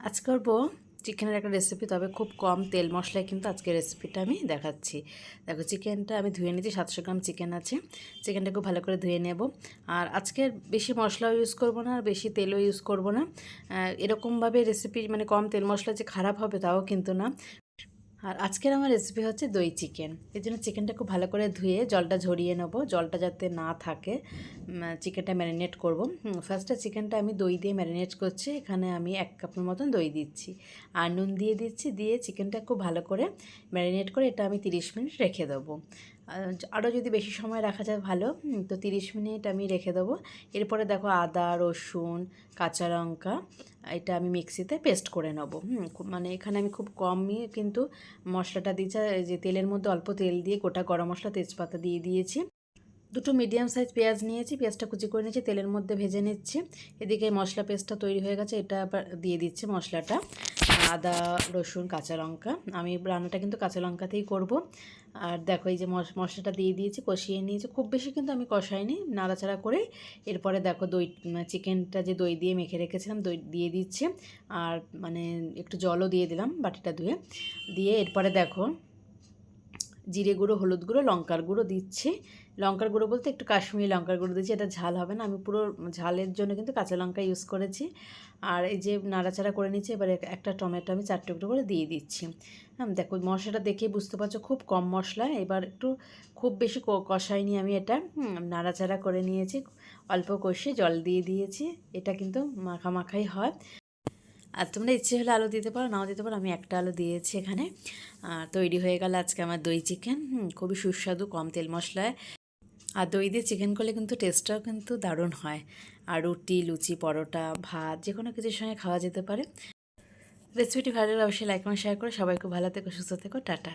আজ করব চিকেনের একটা রেসিপি তবে খুব কম তেল মশলায় কিন্তু আজকে রেসিপিটা আমি দেখাচ্ছি। দেখো চিকেনটা আমি ধুয়ে নিয়েছি, সাতশো গ্রাম চিকেন আছে। চিকেনটা খুব ভালো করে ধুয়ে নেব। আর আজকে বেশি মশলাও ইউজ করব না, আর বেশি তেলও ইউজ করব না। এরকমভাবে রেসিপি মানে কম তেল মশলা যে খারাপ হবে তাও কিন্তু না। আর আজকের আমার রেসিপি হচ্ছে দই চিকেন এর জন্য চিকেনটা খুব ভালো করে ধুয়ে জলটা ঝরিয়ে নেব। জলটা যাতে না থাকে চিকেনটা ম্যারিনেট করব। ফার্স্টে চিকেনটা আমি দই দিয়ে ম্যারিনেট করছি। এখানে আমি এক কাপের মতন দই দিচ্ছি। আর নুন দিয়ে দিচ্ছি। দিয়ে চিকেনটা খুব ভালো করে ম্যারিনেট করে এটা আমি তিরিশ মিনিট রেখে দেবো। আরও যদি বেশি সময় রাখা যায় ভালো তো তিরিশ মিনিট আমি রেখে দেবো। এরপরে দেখো আদা, রসুন, কাঁচা লঙ্কা, এটা আমি মিক্সিতে পেস্ট করে নেব। মানে এখানে আমি খুব কমই কিন্তু মশলাটা দিয়েছি যে তেলের মধ্যে অল্প তেল দিয়ে গোটা গরম মশলা তেজপাতা দিয়ে দিয়েছি। দুটো মিডিয়াম সাইজ পেঁয়াজ নিয়েছি, পেঁয়াজটা কুচি করে নিয়েছি, তেলের মধ্যে ভেজে নিচ্ছি। এদিকে মশলা পেস্টটা তৈরি হয়ে গেছে, এটা আবার দিয়ে দিচ্ছি মশলাটা। আদা, রসুন, কাঁচা লঙ্কা। আমি রান্নাটা কিন্তু কাঁচা লঙ্কাতেই করব। আর দেখো এই যে মশ- মশলাটা দিয়ে দিয়েছি, কষিয়ে নিয়েছি। খুব বেশি কিন্তু আমি কষাইনি, নাড়াচাড়া করে। এরপরে দেখো দই চিকেনটা যে দই দিয়ে মেখে রেখেছিলাম, দই দিয়ে দিচ্ছি। আর মানে একটু জলও দিয়ে দিলাম বাটিটা ধুয়ে। দিয়ে এরপরে দেখো জিরে গুঁড়ো, হলুদ গুঁড়ো, লঙ্কার গুঁড়ো দিচ্ছি। লঙ্কার গুঁড়ো বলতে একটু কাশ্মীরি লঙ্কার গুঁড়ো দিচ্ছি, এটা ঝাল হবে না। আমি পুরো ঝালের জন্য কিন্তু কাঁচা লঙ্কা ইউজ করেছি। আর এই যে নাড়াচাড়া করে নিচ্ছি, এবার একটা টমেটো আমি চার টুকরো করে দিয়ে দিচ্ছি। হ্যাঁ দেখো মশলাটা দেখেই বুঝতে পারছ, খুব কম মশলা। এবার একটু খুব বেশি কষাইনি আমি এটা। নাড়াচাড়া করে নিয়েছি, অল্প কষিয়ে জল দিয়ে দিয়েছি। এটা কিন্তু মাখা মাখাই হয়। আর তোমরা ইচ্ছে হলে আলু দিতে পারো, নাও দিতে পারো, আমি একটা আলু দিয়েছি এখানে। আর তৈরি হয়ে গেল আজকে আমার দই চিকেন খুবই সুস্বাদু, কম তেল মশলায়। আর দই দিয়ে চিকেন করলে কিন্তু টেস্টটাও কিন্তু দারুণ হয়। আর রুটি, লুচি, পরোটা, ভাত যে কোনো কিছুর সঙ্গে খাওয়া যেতে পারে। রেসিপিটি ভালো লাগলে অবশ্যই লাইক এবং শেয়ার করে সবাই খুব ভালো থেকো, সুস্থ থেকো, টাটা।